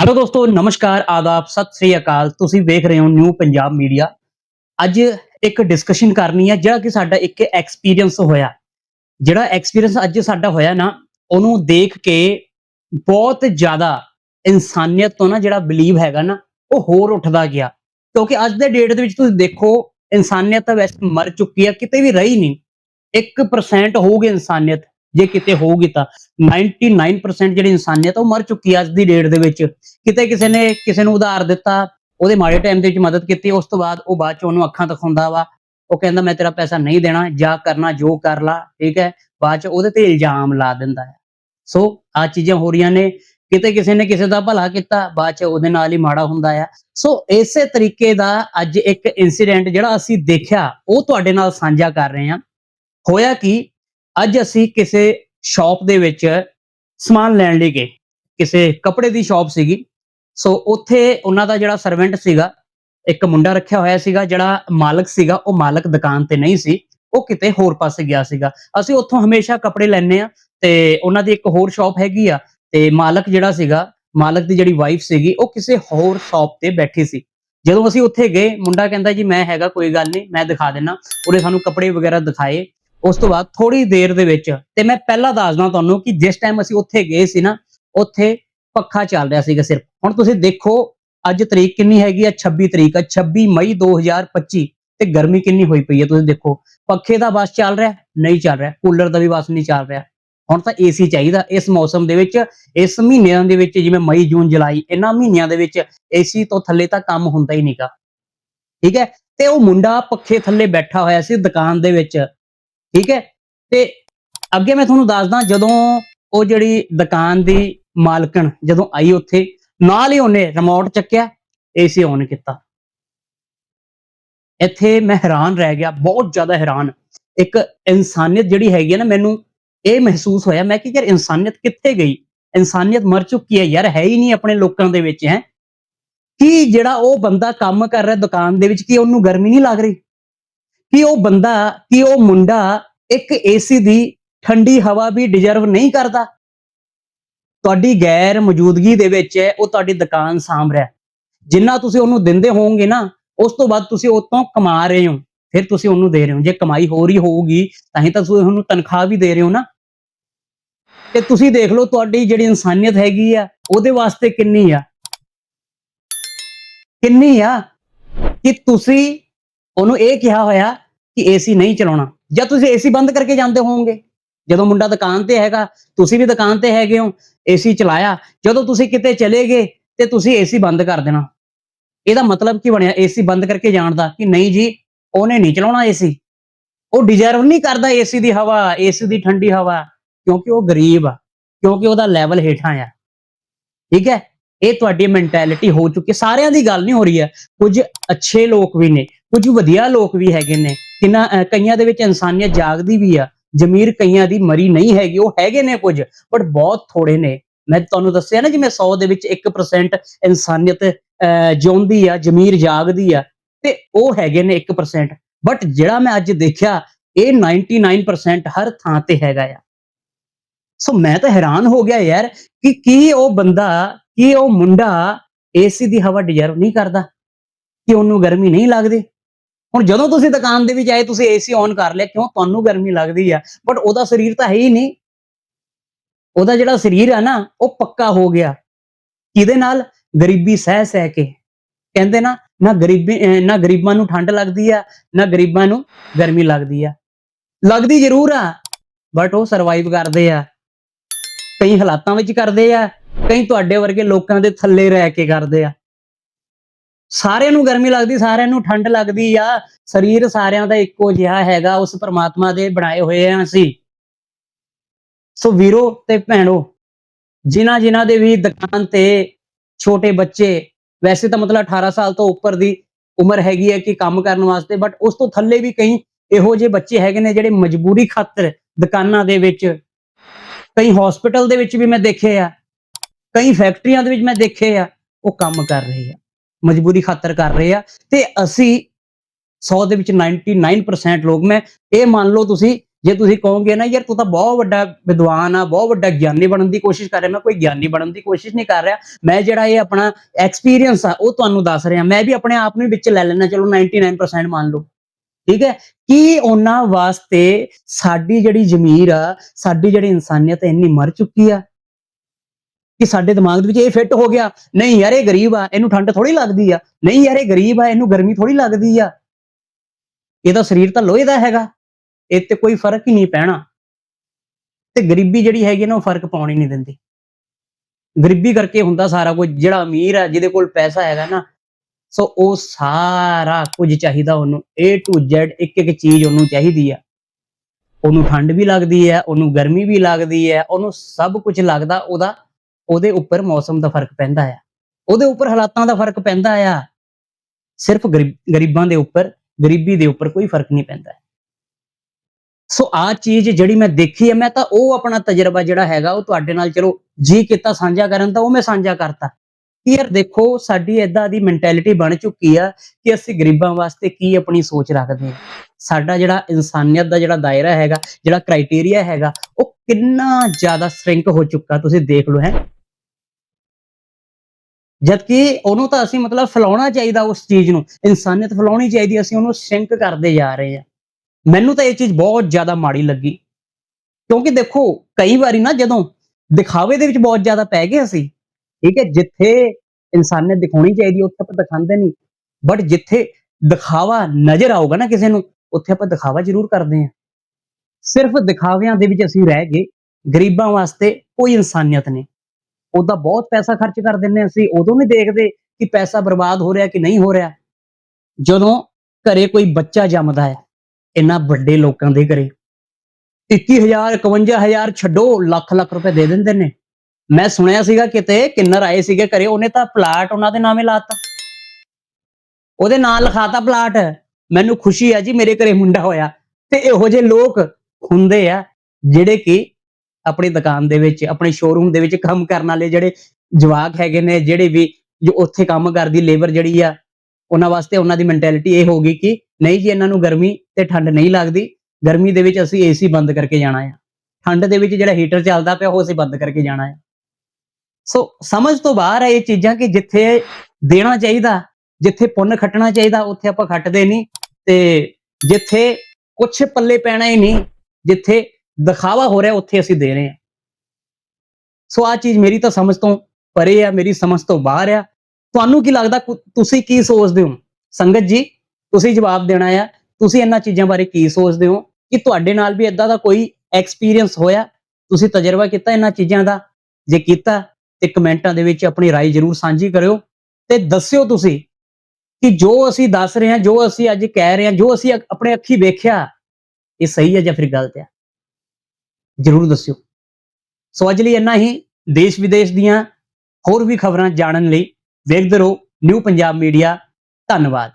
Hello ਦੋਸਤੋ, ਨਮਸਕਾਰ, ਆਦਾਬ, ਸਤਿ ਸ੍ਰੀ ਅਕਾਲ। ਤੁਸੀਂ ਵੇਖ ਰਹੇ ਹੋ ਨਿਊ ਪੰਜਾਬ ਮੀਡੀਆ ਅੱਜ ਇੱਕ ਡਿਸਕਸ਼ਨ ਕਰਨੀ ਹੈ, ਜਿਹੜਾ ਕਿ ਸਾਡਾ ਇੱਕ ਐਕਸਪੀਰੀਅੰਸ ਹੋਇਆ। ਜਿਹੜਾ ਐਕਸਪੀਰੀਅੰਸ ਅੱਜ ਸਾਡਾ ਹੋਇਆ ਨਾ, ਉਹਨੂੰ ਦੇਖ ਕੇ ਬਹੁਤ ਜ਼ਿਆਦਾ ਇਨਸਾਨੀਅਤ ਤੋਂ ਨਾ ਜਿਹੜਾ ਬਲੀਵ ਹੈਗਾ ਨਾ, ਉਹ ਹੋਰ ਉੱਠਦਾ ਗਿਆ। ਕਿਉਂਕਿ ਅੱਜ ਦੇ ਡੇਟ ਦੇ ਵਿੱਚ ਤੁਸੀਂ ਦੇਖੋ, ਇਨਸਾਨੀਅਤ ਤਾਂ ਵੈਸੇ ਮਰ ਚੁੱਕੀ ਹੈ ਕਿਤੇ ਵੀ ਰਹੀ ਨਹੀਂ। 1% ਹੋਊਗੀ ਇਨਸਾਨੀਅਤ। ਜੇ ਕਿਤੇ ਹੋਊਗੀ ਤਾਂ। 99% ਜਿਹੜੀ ਇਨਸਾਨੀਅਤ ਉਹ ਮਰ ਚੁੱਕੀ ਹੈ ਅੱਜ ਦੀ ਡੇਟ ਦੇ ਵਿੱਚ। ਕਿਤੇ ਕਿਸੇ ਨੇ ਕਿਸੇ ਨੂੰ ਉਧਾਰ ਦਿੱਤਾ, ਉਹਦੇ ਮਾੜੇ ਟਾਈਮ ਦੇ ਵਿੱਚ ਮਦਦ ਕੀਤੀ, ਉਸ ਤੋਂ ਬਾਅਦ ਉਹ ਬਾਅਦ ਚ ਉਹਨੂੰ ਅੱਖਾਂ ਦਿਖਾਉਂਦਾ ਵਾ। ਉਹ ਕਹਿੰਦਾ, ਮੈਂ ਤੇਰਾ ਪੈਸਾ ਨਹੀਂ ਦੇਣਾ, ਜਾਂ ਕਰਨਾ, ਜੋ ਕਰ ਲਾ। ਠੀਕ ਹੈ? ਬਾਅਦ ਚ ਉਹਦੇ ਤੇ ਇਲਜ਼ਾਮ ਲਾ ਦਿੰਦਾ ਹੈ। ਸੋ ਆ ਚੀਜ਼ਾਂ ਹੋ ਰਹੀਆਂ ਨੇ। ਕਿਤੇ ਕਿਸੇ ਨੇ ਕਿਸੇ ਦਾ ਭਲਾ ਕੀਤਾ, ਬਾਅਦ ਚ ਉਹਦੇ ਨਾਲ ਹੀ ਮਾੜਾ ਹੁੰਦਾ ਆ। ਸੋ, ਇਸੇ ਤਰੀਕੇ ਦਾ ਅੱਜ ਇੱਕ ਇਨਸੀਡੈਂਟ ਜਿਹੜਾ ਅਸੀਂ ਦੇਖਿਆ, ਉਹ ਤੁਹਾਡੇ ਨਾਲ ਸਾਂਝਾ ਕਰ ਰਹੇ ਹਾਂ। ਹੋਇਆ ਕਿ? ਅੱਜ ਅਸੀਂ ਕਿਸੇ ਸ਼ਾਪ ਦੇ ਵਿੱਚ ਸਮਾਨ ਲੈਣ ਲਈ ਗਏ। ਕਿਸੇ ਕੱਪੜੇ ਦੀ ਸ਼ਾਪ ਸੀਗੀ। ਸੋ ਉੱਥੇ ਉਹਨਾਂ ਦਾ ਜਿਹੜਾ ਸਰਵੈਂਟ ਸੀਗਾ, ਇੱਕ ਮੁੰਡਾ ਰੱਖਿਆ ਹੋਇਆ ਸੀਗਾ, ਜਿਹੜਾ ਮਾਲਕ ਸੀਗਾ, ਉਹ ਮਾਲਕ ਦੁਕਾਨ ਤੇ ਨਹੀਂ ਸੀ। ਉਹ ਕਿਤੇ ਹੋਰ ਪਾਸੇ ਗਿਆ ਸੀਗਾ। ਅਸੀਂ ਉੱਥੋਂ ਹਮੇਸ਼ਾ ਕੱਪੜੇ ਲੈਣੇ ਆ ਤੇ ਉਹਨਾਂ ਦੀ ਇੱਕ ਹੋਰ ਸ਼ਾਪ ਹੈਗੀ ਆ ਤੇ ਮਾਲਕ ਜਿਹੜਾ ਸੀਗਾ, ਮਾਲਕ ਦੀ ਜਿਹੜੀ ਵਾਈਫ ਸੀਗੀ, ਉਹ ਕਿਸੇ ਹੋਰ ਸ਼ਾਪ ਤੇ ਬੈਠੀ ਸੀ। ਜਦੋਂ ਅਸੀਂ ਉੱਥੇ ਗਏ, ਮੁੰਡਾ ਕਹਿੰਦਾ ਜੀ, ਮੈਂ ਹੈਗਾ, ਕੋਈ ਗੱਲ ਨਹੀਂ, ਮੈਂ ਦਿਖਾ ਦੇਣਾ ਉਹਨੇ ਸਾਨੂੰ ਕੱਪੜੇ ਵਗੈਰਾ ਦਿਖਾਏ। ਉਸ ਤੋਂ ਬਾਅਦ ਥੋੜੀ ਦੇਰ ਦੇ ਵਿੱਚ, ਤੇ ਮੈਂ ਪਹਿਲਾਂ ਦੱਸਦਾ ਤੁਹਾਨੂੰ ਕਿ ਜਿਸ ਟਾਈਮ ਅਸੀਂ ਉੱਥੇ ਗਏ ਸੀ ਨਾ, ਉੱਥੇ ਪੱਖਾ ਚੱਲ ਰਿਹਾ ਸੀਗਾ ਸਿਰਫ। ਹੁਣ ਤੁਸੀਂ ਦੇਖੋ, ਅੱਜ ਤਰੀਕ ਕਿੰਨੀ ਹੈਗੀ ਆ? 26 ਤਰੀਕ ਆ 26 ਮਈ 2025 ਤੇ ਗਰਮੀ ਕਿੰਨੀ ਹੋਈ ਪਈ ਹੈ ਤੁਸੀਂ ਦੇਖੋ। ਪੱਖੇ ਦਾ ਬਸ ਚੱਲ ਰਿਹਾ, ਨਹੀਂ ਚੱਲ ਰਿਹਾ। ਕੂਲਰ ਦਾ ਵੀ ਬਸ ਨਹੀਂ ਚੱਲ ਰਿਹਾ। ਹੁਣ ਤਾਂ ਏਸੀ ਚਾਹੀਦਾ। ਇਸ ਮੌਸਮ ਦੇ ਵਿੱਚ, ਇਸ ਮਹੀਨਿਆਂ ਦੇ ਵਿੱਚ ਜਿਵੇਂ ਮਈ, ਜੂਨ, ਜੁਲਾਈ, ਇਹਨਾਂ ਮਹੀਨਿਆਂ ਦੇ ਵਿੱਚ ਏਸੀ ਤੋਂ ਥੱਲੇ ਤਾਂ ਕੰਮ ਹੁੰਦਾ ਹੀ ਨਹੀਂਗਾ ਠੀਕ ਹੈ? ਤੇ ਉਹ ਮੁੰਡਾ ਪੱਖੇ ਥੱਲੇ ਬੈਠਾ ਹੋਇਆ ਸੀ ਦੁਕਾਨ ਦੇ ਵਿੱਚ। ਠੀਕ ਹੈ? ਤੇ ਅੱਗੇ ਮੈਂ ਤੁਹਾਨੂੰ ਦੱਸਦਾ, ਜਦੋਂ ਉਹ ਜਿਹੜੀ ਦੁਕਾਨ ਦੀ ਮਾਲਕਣ ਜਦੋਂ ਆਈ ਉੱਥੇ, ਨਾਲ ਹੀ ਉਹਨੇ ਰਿਮੋਟ ਚੱਕਿਆ ਏਸੀ ਔਨ ਕੀਤਾ। ਇੱਥੇ ਮੈਂ ਹੈਰਾਨ ਰਹਿ ਗਿਆ, ਬਹੁਤ ਜ਼ਿਆਦਾ ਹੈਰਾਨ। ਇੱਕ ਇਨਸਾਨੀਅਤ ਜਿਹੜੀ ਹੈਗੀ ਹੈ ਨਾ, ਮੈਨੂੰ ਇਹ ਮਹਿਸੂਸ ਹੋਇਆ, ਮੈਂ ਕਿ ਯਾਰ ਇਨਸਾਨੀਅਤ ਕਿੱਥੇ ਗਈ? ਇਨਸਾਨੀਅਤ ਮਰ ਚੁੱਕੀ ਹੈ ਯਾਰ, ਹੈ ਹੀ ਨਹੀਂ ਆਪਣੇ ਲੋਕਾਂ ਦੇ ਵਿੱਚ, ਹੈ। ਕਿ ਜਿਹੜਾ ਉਹ ਬੰਦਾ ਕੰਮ ਕਰ ਰਿਹਾ ਦੁਕਾਨ ਦੇ ਵਿੱਚ, ਕਿ ਉਹਨੂੰ ਗਰਮੀ ਨਹੀਂ ਲੱਗ ਰਹੀ? ਕਿ ਉਹ ਬੰਦਾ, ਕਿ ਉਹ ਮੁੰਡਾ ਇੱਕ ਏਸੀ ਦੀ ਠੰਡੀ ਹਵਾ ਵੀ ਡਿਜ਼ਰਵ ਨਹੀਂ ਕਰਦਾ। ਤੁਹਾਡੀ ਗੈਰ ਮੌਜੂਦਗੀ ਦੇ ਵਿੱਚ ਉਹ ਤੁਹਾਡੀ ਦੁਕਾਨ ਸਾਂਭ ਰਿਹਾ ਜਿੰਨਾ ਤੁਸੀਂ ਉਹਨੂੰ ਦਿੰਦੇ ਹੋਵੋਗੇ ਨਾ, ਉਸ ਤੋਂ ਬਾਅਦ ਤੁਸੀਂ ਉਹ ਤੋਂ ਕਮਾ ਰਹੇ ਹੋ, ਫਿਰ ਤੁਸੀਂ ਉਹਨੂੰ ਦੇ ਰਹੇ ਹੋ। ਜੇ ਕਮਾਈ ਹੋ ਰਹੀ ਹੋਊਗੀ, ਤਾਂ ਹੀ ਤਾਂ ਤੁਸੀਂ ਉਹਨੂੰ ਤਨਖਾਹ ਵੀ ਦੇ ਰਹੇ ਹੋ ਨਾ। ਤੇ ਤੁਸੀਂ ਦੇਖ ਲਓ, ਤੁਹਾਡੀ ਜਿਹੜੀ ਇਨਸਾਨੀਅਤ ਹੈਗੀ ਆ, ਉਹਦੇ ਵਾਸਤੇ ਕਿੰਨੀ ਆ? ਕਿੰਨੀ ਆ ਕਿ ਤੁਸੀਂ ਉਹਨੂੰ ਇਹ ਕਿਹਾ ਹੋਇਆ ਕਿ ਏਸੀ ਨਹੀਂ ਚਲਾਉਣਾ। ਜਾਂ ਤੁਸੀਂ ਏਸੀ ਬੰਦ ਕਰਕੇ ਜਾਂਦੇ ਹੋਵੋਗੇ? ਜਦੋਂ ਮੁੰਡਾ ਦੁਕਾਨ ਤੇ ਹੈਗਾ, ਤੁਸੀਂ ਵੀ ਦੁਕਾਨ ਤੇ ਹੈਗੇ ਹੋ ਏਸੀ ਚਲਾਇਆ। ਜਦੋਂ ਤੁਸੀਂ ਕਿਤੇ ਚਲੇ ਗਏ, ਤੇ ਤੁਸੀਂ ਏਸੀ ਬੰਦ ਕਰ ਦੇਣਾ। ਇਹਦਾ ਮਤਲਬ ਕੀ ਬਣਿਆ? ਏਸੀ ਬੰਦ ਕਰਕੇ ਜਾਣ ਦਾ ਕਿ ਨਹੀਂ ਜੀ, ਉਹਨੇ ਨਹੀਂ ਚਲਾਉਣਾ ਏਸੀ ਉਹ ਡਿਜ਼ਰਵ ਨਹੀਂ ਕਰਦਾ ਏਸੀ ਦੀ ਹਵਾ ਏਸੀ ਦੀ ਠੰਡੀ ਹਵਾ, ਕਿਉਂਕਿ ਉਹ ਗਰੀਬ ਆ, ਕਿਉਂਕਿ ਉਹਦਾ ਲੈਵਲ ਹੇਠਾਂ ਆ। ਠੀਕ ਹੈ? ਇਹ ਤੁਹਾਡੀ ਮੈਂਟੈਲਿਟੀ ਹੋ ਚੁੱਕੀ, ਸਾਰਿਆਂ ਦੀ ਗੱਲ ਨਹੀਂ ਹੋ ਰਹੀ ਹੈ। ਕੁਝ ਅੱਛੇ ਲੋਕ ਵੀ ਨੇ ਕੁਝ ਵਧੀਆ ਲੋਕ ਵੀ ਹੈਗੇ ਨੇ ਕਿੰਨਾ ਕਈਆਂ ਦੇ ਵਿੱਚ ਇਨਸਾਨੀਅਤ ਜਾਗਦੀ ਵੀ ਆ ਜ਼ਮੀਰ ਕਈਆਂ ਦੀ ਮਰੀ ਨਹੀਂ ਹੈਗੀ ਉਹ ਹੈਗੇ ਨੇ ਕੁਝ ਬਟ ਬਹੁਤ ਥੋੜੇ ਨੇ। ਮੈਂ ਤੁਹਾਨੂੰ ਦੱਸਿਆ ਨਾ ਜਿਵੇਂ 100 ਦੇ ਵਿੱਚ 1% ਇਨਸਾਨੀਅਤ ਅਹ, ਜਿਉਂਦੀ ਆ ਜ਼ਮੀਰ ਜਾਗਦੀ ਆ ਤੇ ਉਹ ਹੈਗੇ ਨੇ 1% ਬਟ ਜਿਹੜਾ ਮੈਂ ਅੱਜ ਦੇਖਿਆ ਇਹ 99% ਹਰ ਥਾਂ ਤੇ ਹੈਗਾ ਆ। ਸੋ ਮੈਂ ਤਾਂ ਹੈਰਾਨ ਹੋ ਗਿਆ ਯਾਰ ਕਿ ਕੀ ਉਹ ਬੰਦਾ ਕੀ ਉਹ ਮੁੰਡਾ ਏਸੀ ਦੀ ਹਵਾ ਡਿਜ਼ਰਵ ਨਹੀਂ ਕਰਦਾ? ਕਿ ਉਹਨੂੰ ਗਰਮੀ ਨਹੀਂ ਲੱਗਦੀ? ਹੁਣ ਜਦੋਂ ਤੁਸੀਂ ਦੁਕਾਨ ਦੇ ਵਿੱਚ ਆਏ, ਤੁਸੀਂ ਏਸੀ ਔਨ ਕਰ ਲਿਆ, ਕਿਉਂ? ਤੁਹਾਨੂੰ ਗਰਮੀ ਲੱਗਦੀ ਆ ਬਟ ਉਹਦਾ ਸਰੀਰ ਤਾਂ ਹੈ ਹੀ ਨਹੀਂ। ਉਹਦਾ ਜਿਹੜਾ ਸਰੀਰ ਆ ਨਾ, ਉਹ ਪੱਕਾ ਹੋ ਗਿਆ। ਕਿਹਦੇ ਨਾਲ? ਗਰੀਬੀ ਸਹਿ ਸਹਿ ਕੇ। ਕਹਿੰਦੇ ਨਾ ਨਾ ਗਰੀਬੀ ਨਾ ਗਰੀਬਾਂ ਨੂੰ ਠੰਡ ਲੱਗਦੀ ਆ, ਨਾ ਗਰੀਬਾਂ ਨੂੰ ਗਰਮੀ ਲੱਗਦੀ ਆ। ਲੱਗਦੀ ਜ਼ਰੂਰ ਆ ਬਟ ਉਹ ਸਰਵਾਈਵ ਕਰਦੇ ਆ। ਕਈ ਹਾਲਾਤਾਂ ਵਿੱਚ ਕਰਦੇ ਆ, ਕਈ ਤੁਹਾਡੇ ਵਰਗੇ ਲੋਕਾਂ ਦੇ ਥੱਲੇ ਰਹਿ ਕੇ ਕਰਦੇ ਆ। ਸਾਰਿਆਂ ਨੂੰ ਗਰਮੀ ਲੱਗਦੀ, ਸਾਰਿਆਂ ਨੂੰ ਠੰਡ ਲੱਗਦੀ ਆ। ਸਰੀਰ ਸਾਰਿਆਂ ਦਾ ਇੱਕੋ ਜਿਹਾ ਹੈਗਾ, ਉਸ ਪਰਮਾਤਮਾ ਦੇ ਬਣਾਏ ਹੋਏ ਆ ਅਸੀਂ। ਸੋ ਵੀਰੋ ਤੇ ਭੈਣੋ, ਜਿਨ੍ਹਾਂ ਜਿਨ੍ਹਾਂ ਦੇ ਵੀ ਦੁਕਾਨ ਤੇ ਛੋਟੇ ਬੱਚੇ, ਵੈਸੇ ਤਾਂ ਮਤਲਬ 18 ਸਾਲ ਤੋਂ ਉੱਪਰ ਦੀ ਉਮਰ ਹੈਗੀ ਹੈ ਕਿ ਕੰਮ ਕਰਨ ਵਾਸਤੇ ਬਟ ਉਸ ਤੋਂ ਥੱਲੇ ਵੀ ਕਈ ਇਹੋ ਜਿਹੇ ਬੱਚੇ ਹੈਗੇ ਨੇ ਜਿਹੜੇ ਮਜਬੂਰੀ ਖਾਤਰ ਦੁਕਾਨਾਂ ਦੇ ਵਿੱਚ, ਕਈ ਹਸਪੀਟਲ ਦੇ ਵਿੱਚ ਵੀ ਮੈਂ ਦੇਖੇ ਆ, ਕਈ ਫੈਕਟਰੀਆਂ ਦੇ ਵਿੱਚ ਮੈਂ ਦੇਖੇ ਆ, ਉਹ ਕੰਮ ਕਰ ਰਹੇ ਆ। ਮਜਬੂਰੀ ਖਾਤਰ ਕਰ ਰਹੇ ਆ ਤੇ ਅਸੀਂ 100 ਦੇ ਵਿੱਚ 99% ਲੋਕ ਮੈਂ ਇਹ ਮੰਨ ਲਓ ਤੁਸੀਂ, ਜੇ ਤੁਸੀਂ ਕਹੋਗੇ ਨਾ ਯਾਰ ਤੂੰ ਤਾਂ ਬਹੁਤ ਵੱਡਾ ਵਿਦਵਾਨ ਆ, ਬਹੁਤ ਵੱਡਾ ਗਿਆਨੀ ਬਣਨ ਦੀ ਕੋਸ਼ਿਸ਼ ਕਰ ਰਿਹਾ, ਮੈਂ ਕੋਈ ਗਿਆਨੀ ਬਣਨ ਦੀ ਕੋਸ਼ਿਸ਼ ਨਹੀਂ ਕਰ ਰਿਹਾ, ਮੈਂ ਜਿਹੜਾ ਇਹ ਆਪਣਾ ਐਕਸਪੀਰੀਅੰਸ ਆ ਉਹ ਤੁਹਾਨੂੰ ਦੱਸ ਰਿਹਾ, ਮੈਂ ਵੀ ਆਪਣੇ ਆਪ ਨੂੰ ਵਿੱਚ ਲੈ ਲੈਣਾ ਚਲੋ 99% ਮੰਨ ਲਓ। ਠੀਕ ਹੈ? ਕੀ ਉਹਨਾਂ ਵਾਸਤੇ ਸਾਡੀ ਜਿਹੜੀ ਜ਼ਮੀਰ ਆ, ਸਾਡੀ ਜਿਹੜੀ ਇਨਸਾਨੀਅਤ ਇੰਨੀ ਮਰ ਚੁੱਕੀ ਆ? ਕਿ ਸਾਡੇ ਦਿਮਾਗ ਦੇ ਵਿੱਚ ਇਹ ਫਿੱਟ ਹੋ ਗਿਆ। ਨਹੀਂ ਯਾਰ, ਇਹ ਗਰੀਬ ਆ, ਇਹਨੂੰ ਠੰਡ ਥੋੜੀ ਲੱਗਦੀ ਆ। ਨਹੀਂ ਯਾਰ, ਇਹ ਗਰੀਬ ਆ, ਇਹਨੂੰ ਗਰਮੀ ਥੋੜੀ ਲੱਗਦੀ ਆ। ਇਹਦਾ ਸਰੀਰ ਤਾਂ ਲੋਹੇ ਦਾ ਹੈਗਾ। ਇਹ ਤੇ ਕੋਈ ਫ਼ਰਕ ਹੀ ਨਹੀਂ ਪੈਣਾ। ਤੇ ਗਰੀਬੀ ਜਿਹੜੀ ਹੈਗੀ ਨਾ, ਉਹ ਫ਼ਰਕ ਪਾਉਣ ਹੀ ਨਹੀਂ ਦਿੰਦੀ। ਗਰੀਬੀ ਕਰਕੇ ਹੁੰਦਾ ਸਾਰਾ ਕੁਝ, ਜਿਹੜਾ ਅਮੀਰ ਆ, ਜਿਹਦੇ ਕੋਲ ਪੈਸਾ ਹੈਗਾ ਨਾ, ਸੋ ਉਹ ਸਾਰਾ ਕੁਝ ਚਾਹੀਦਾ ਉਹਨੂੰ। A to Z, ਇੱਕ ਇੱਕ ਚੀਜ਼ ਉਹਨੂੰ ਚਾਹੀਦੀ ਆ। ਉਹਨੂੰ ਠੰਡ ਵੀ ਲੱਗਦੀ ਹੈ ਉਹਨੂੰ ਗਰਮੀ ਵੀ ਲੱਗਦੀ ਹੈ ਉਹਨੂੰ ਸਭ ਕੁਝ ਲੱਗਦਾ, ਉਹਦਾ ਉਹਦੇ ਉੱਪਰ ਮੌਸਮ ਦਾ ਫ਼ਰਕ ਪੈਂਦਾ ਆ। ਉਹਦੇ ਉੱਪਰ ਹਾਲਾਤਾਂ ਦਾ ਫ਼ਰਕ ਪੈਂਦਾ ਆ। ਸਿਰਫ ਗਰੀਬ- ਗਰੀਬਾਂ ਦੇ ਉੱਪਰ, ਗਰੀਬੀ ਦੇ ਉੱਪਰ ਕੋਈ ਫ਼ਰਕ ਨਹੀਂ ਪੈਂਦਾ। ਸੋ ਆ ਚੀਜ਼ ਜਿਹੜੀ ਮੈਂ ਦੇਖੀ ਹੈ ਮੈਂ ਤਾਂ ਉਹ ਆਪਣਾ ਤਜਰਬਾ ਜਿਹੜਾ ਹੈਗਾ, ਉਹ ਤੁਹਾਡੇ ਨਾਲ ਚਲੋ ਜੀ ਕੀਤਾ, ਸਾਂਝਾ ਕਰਨ ਤਾਂ ਉਹ ਮੈਂ ਸਾਂਝਾ ਕਰਤਾ। ਕਿ ਯਾਰ ਦੇਖੋ, ਸਾਡੀ ਏਦਾਂ ਦੀ ਮੈਂਟੈਲਿਟੀ ਬਣ ਚੁੱਕੀ ਆ ਕਿ ਅਸੀਂ ਗਰੀਬਾਂ ਵਾਸਤੇ ਕੀ ਆਪਣੀ ਸੋਚ ਰੱਖਦੇ ਹਾਂ ਸਾਡਾ ਜਿਹੜਾ ਇਨਸਾਨੀਅਤ ਦਾ ਜਿਹੜਾ ਦਾਇਰਾ ਹੈਗਾ, ਜਿਹੜਾ ਕ੍ਰਾਈਟੇਰੀਆ ਹੈਗਾ, ਉਹ ਕਿੰਨਾ ਜ਼ਿਆਦਾ ਸ਼ਰਿੰਕ ਹੋ ਚੁੱਕਾ ਤੁਸੀਂ ਦੇਖ ਲਓ, ਹੈ। ਜਦਕਿ ਉਹਨੂੰ ਤਾਂ ਅਸੀਂ ਮਤਲਬ ਫੈਲਾਉਣਾ ਚਾਹੀਦਾ ਉਸ ਚੀਜ਼ ਨੂੰ, ਇਨਸਾਨੀਅਤ ਫੈਲਾਉਣੀ ਚਾਹੀਦੀ ਅਸੀਂ ਉਹਨੂੰ ਸਿੰਕ ਕਰਦੇ ਜਾ ਰਹੇ ਹਾਂ। ਮੈਨੂੰ ਤਾਂ ਇਹ ਚੀਜ਼ ਬਹੁਤ ਜ਼ਿਆਦਾ ਮਾੜੀ ਲੱਗੀ। ਕਿਉਂਕਿ ਦੇਖੋ, ਕਈ ਵਾਰੀ ਨਾ ਜਦੋਂ ਦਿਖਾਵੇ ਦੇ ਵਿੱਚ ਬਹੁਤ ਜ਼ਿਆਦਾ ਪੈ ਗਏ ਅਸੀਂ, ਠੀਕ ਹੈ, ਜਿੱਥੇ ਇਨਸਾਨੀਅਤ ਦਿਖਾਉਣੀ ਚਾਹੀਦੀ ਉੱਥੇ ਆਪਾਂ ਦਿਖਾਉਂਦੇ ਨਹੀਂ। ਬਟ ਜਿੱਥੇ ਦਿਖਾਵਾ ਨਜ਼ਰ ਆਊਗਾ ਨਾ ਕਿਸੇ ਨੂੰ, ਉੱਥੇ ਆਪਾਂ ਦਿਖਾਵਾ ਜ਼ਰੂਰ ਕਰਦੇ ਹਾਂ। ਸਿਰਫ ਦਿਖਾਵਿਆਂ ਦੇ ਵਿੱਚ ਅਸੀਂ ਰਹਿ ਗਏ, ਗਰੀਬਾਂ ਵਾਸਤੇ ਕੋਈ ਇਨਸਾਨੀਅਤ ਨਹੀਂ। ਉਹਦਾ ਬਹੁਤ ਪੈਸਾ ਖਰਚ ਕਰ ਦਿੰਨੇ ਅਸੀਂ, ਉਦੋਂ ਨਹੀਂ ਦੇਖਦੇ ਕਿ ਪੈਸਾ ਬਰਬਾਦ ਹੋ ਰਿਹਾ ਕਿ ਨਹੀਂ ਹੋ ਰਿਹਾ। ਜਦੋਂ ਘਰੇ ਕੋਈ ਬੱਚਾ ਜੰਮਦਾ ਹੈ, ਇੰਨਾ ਵੱਡੇ ਲੋਕਾਂ ਦੇ ਘਰੇ 21000 51000 ਛੱਡੋ, ਲੱਖ ਲੱਖ ਰੁਪਏ ਦੇ ਦਿੰਦੇ ਨੇ। ਮੈਂ ਸੁਣਿਆ ਸੀਗਾ ਕਿਤੇ ਕਿੰਨਰ ਆਏ ਸੀਗੇ ਘਰੇ, ਉਹਨੇ ਤਾਂ ਪਲਾਟ ਉਹਨਾਂ ਦੇ ਨਾਮੇ ਲਾਤਾ। ਉਹਦੇ ਨਾਂ ਲਿਖਾਤਾ ਪਲਾਟ, ਮੈਨੂੰ ਖੁਸ਼ੀ ਹੈ ਜੀ, ਮੇਰੇ ਘਰੇ ਮੁੰਡਾ ਹੋਇਆ। ਤੇ ਇਹੋ ਜਿਹੇ ਲੋਕ ਹੁੰਦੇ ਆ ਜਿਹੜੇ ਕਿ ਆਪਣੀ ਦੁਕਾਨ ਦੇ ਵਿੱਚ, ਆਪਣੇ ਸ਼ੋਰੂਮ ਦੇ ਵਿੱਚ ਕੰਮ ਕਰਨ ਵਾਲੇ ਜਿਹੜੇ ਜਵਾਕ ਹੈਗੇ ਨੇ, ਜਿਹੜੇ ਵੀ ਜੋ ਉੱਥੇ ਕੰਮ ਕਰਦੀ ਲੇਬਰ ਜਿਹੜੀ ਆ, ਉਹਨਾਂ ਵਾਸਤੇ ਉਹਨਾਂ ਦੀ ਮੈਂਟੈਲਿਟੀ ਇਹ ਹੋਗੀ ਕਿ ਨਹੀਂ ਜੀ, ਇਹਨਾਂ ਨੂੰ ਗਰਮੀ ਤੇ ਠੰਡ ਨਹੀਂ ਲੱਗਦੀ, ਗਰਮੀ ਦੇ ਵਿੱਚ ਅਸੀਂ ਏਸੀ ਬੰਦ ਕਰਕੇ ਜਾਣਾ ਆ। ਠੰਡ ਦੇ ਵਿੱਚ ਜਿਹੜਾ ਹੀਟਰ ਚੱਲਦਾ ਪਿਆ, ਉਹ ਅਸੀਂ ਬੰਦ ਕਰਕੇ ਜਾਣਾ ਆ। ਸੋ ਸਮਝ ਤੋਂ ਬਾਹਰ ਹੈ ਇਹ ਚੀਜ਼ਾਂ ਕਿ ਜਿੱਥੇ ਦੇਣਾ ਚਾਹੀਦਾ, ਜਿੱਥੇ ਪੁੰਨ ਖੱਟਣਾ ਚਾਹੀਦਾ, ਉੱਥੇ ਆਪਾਂ ਖੱਟਦੇ ਨਹੀਂ ਤੇ ਜਿੱਥੇ ਕੁਛ ਪੱਲੇ ਪੈਣਾ ਹੀ ਨਹੀਂ, ਜਿੱਥੇ ਦਿਖਾਵਾ ਹੋ ਰਿਹਾ ਉੱਥੇ ਅਸੀਂ ਦੇ ਰਹੇ ਹਾਂ ਸੋ ਆ ਚੀਜ਼ ਮੇਰੀ ਤਾਂ ਸਮਝ ਤੋਂ ਪਰੇ ਆ ਮੇਰੀ ਸਮਝ ਤੋਂ ਬਾਹਰ ਆ ਤੁਹਾਨੂੰ ਕੀ ਲੱਗਦਾ ਕੁ- ਤੁਸੀਂ ਕੀ ਸੋਚਦੇ ਹੋ ਸੰਗਤ ਜੀ ਤੁਸੀਂ ਜਵਾਬ ਦੇਣਾ ਆ ਤੁਸੀਂ ਇਹਨਾਂ ਚੀਜ਼ਾਂ ਬਾਰੇ ਕੀ ਸੋਚਦੇ ਹੋ ਕਿ ਤੁਹਾਡੇ ਨਾਲ ਵੀ ਇਦਾਂ ਦਾ ਕੋਈ ਐਕਸਪੀਰੀਅੰਸ ਹੋਇਆ ਤੁਸੀਂ ਤਜਰਬਾ ਕੀਤਾ ਇਹਨਾਂ ਚੀਜ਼ਾਂ ਦਾ ਜੇ ਕੀਤਾ ਤੇ ਕਮੈਂਟਾਂ ਦੇ ਵਿੱਚ ਆਪਣੀ رائے ਜ਼ਰੂਰ ਸਾਂਝੀ ਕਰਿਓ ਤੇ ਦੱਸਿਓ ਤੁਸੀਂ ਕਿ ਜੋ ਅਸੀਂ ਦੱਸ ਰਹੇ ਹਾਂ ਜੋ ਅਸੀਂ ਅੱਜ ਕਹਿ ਰਹੇ ਹਾਂ ਜੋ ਅਸੀਂ ਅ- ਆਪਣੇ ਅੱਖੀ ਵੇਖਿਆ ਇਹ ਸਹੀ ਹੈ ਜਾਂ ਫਿਰ ਗਲਤ ਹੈ ਜ਼ਰੂਰ ਦੱਸਿਓ। ਸੋ ਅੱਜ ਲਈ ਇੰਨਾ ਹੀ। ਦੇਸ਼ ਵਿਦੇਸ਼ ਦੀਆਂ ਹੋਰ ਵੀ ਖਬਰਾਂ ਜਾਣਨ ਲਈ ਵੇਖਦੇ ਰਹੋ। New Punjab media. ਧੰਨਵਾਦ।